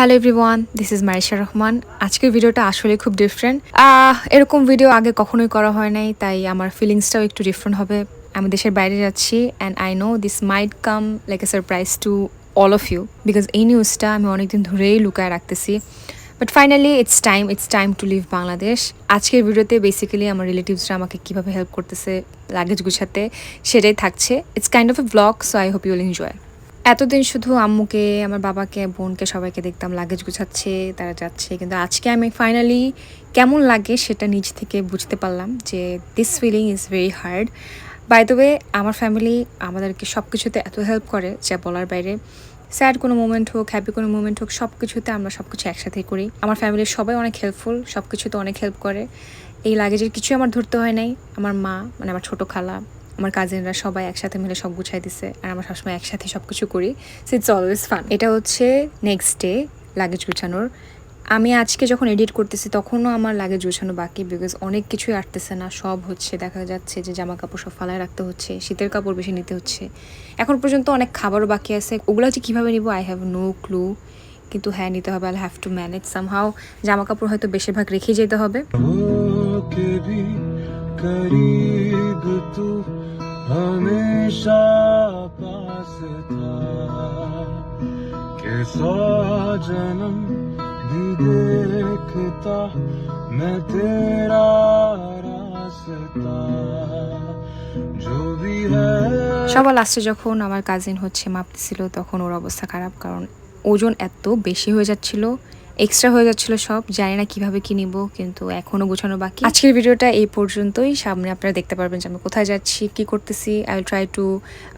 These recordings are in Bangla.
Hello everyone this is Marisha Rahman আজকের ভিডিওটা আসলে খুব ডিফারেন্ট এরকম ভিডিও আগে কখনোই করা হয় নাই, তাই আমার ফিলিংসটাও একটু ডিফারেন্ট হবে। আমি দেশের বাইরে যাচ্ছি and I know this might come like a surprise to all of you because এই নিউজটা আমি অনেকদিন ধরেই লুকায় রাখতেছি। But finally it's time it's time to leave Bangladesh আজকের ভিডিওতে বেসিক্যালি আমার রিলেটিভসরা আমাকে কীভাবে হেল্প করতেছে লাগেজ গুছাতে, সেটাই থাকছে। It's kind of a blog so I hope you'll enjoy এতদিন শুধু আম্মুকে, আমার বাবাকে, বোনকে সবাইকে দেখতাম লাগেজ গুছাচ্ছে, তারা যাচ্ছে। কিন্তু আজকে আমি ফাইনালি কেমন লাগে সেটা নিজ থেকে বুঝতে পারলাম যে this feeling is very hard by the way আমার ফ্যামিলি আমাদেরকে সব কিছুতে এত হেল্প করে, যা বলার বাইরে। স্যাড কোনো মোমেন্ট হোক হ্যাপি কোনো মোমেন্ট হোক সব কিছুতে আমরা সব কিছু একসাথেই করি। আমার ফ্যামিলির সবাই অনেক হেল্পফুল সব কিছুতে অনেক হেল্প করে। এই লাগেজের কিছুই আমার ধরতে হয় নাই। আমার মা মানে আমার ছোটো খালা আমার কাজিনরা সবাই একসাথে মিলে সব গুছাই দিছে আর আমরা সবসময় একসাথে সব কিছু করি। সো ইটস অলওয়েজ ফান এটা হচ্ছে নেক্সট ডে লাগেজ গুছানোর। আমি আজকে যখন এডিট করতেছি তখনও আমার লাগেজ গুছানো বাকি বিকজ অনেক কিছুই আটতেছে না, সব হচ্ছে, দেখা যাচ্ছে যে জামা কাপড় সব ফালায় রাখতে হচ্ছে, শীতের কাপড় বেশি নিতে হচ্ছে। এখন পর্যন্ত অনেক খাবারও বাকি আছে। ওগুলো যে কীভাবে নিব? আই হ্যাভ নো ক্লু কিন্তু হ্যাঁ নিতে হবে I have to manage somehow জামা কাপড় হয়তো বেশিরভাগ রেখে যেতে হবে। हमेशा पास था के सौ जन्म भी देखता मैं तेरा रास्ता जो भी है সবার লাস্টে যখন আমার কাজিন হচ্ছে মাপতেছিল তখন ওর অবস্থা খারাপ কারণ ওজন এত বেশি হয়ে যাচ্ছিল এক্সট্রা হয়ে যাচ্ছিল সব। জানি না কীভাবে কি নিব, কিন্তু এখনও গোছানো বাকি। আজকের ভিডিওটা এই পর্যন্তই। সামনে আপনারা দেখতে পারবেন যে আমি কোথায় যাচ্ছি, কি করতেছি। I will try to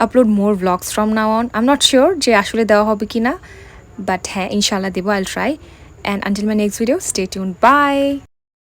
upload more blogs from now on I am not sure যে আসলে দেওয়া হবে কি না বাট হ্যাঁ ইনশাল্লাহ দেবো I'll try and until my next video stay tune bye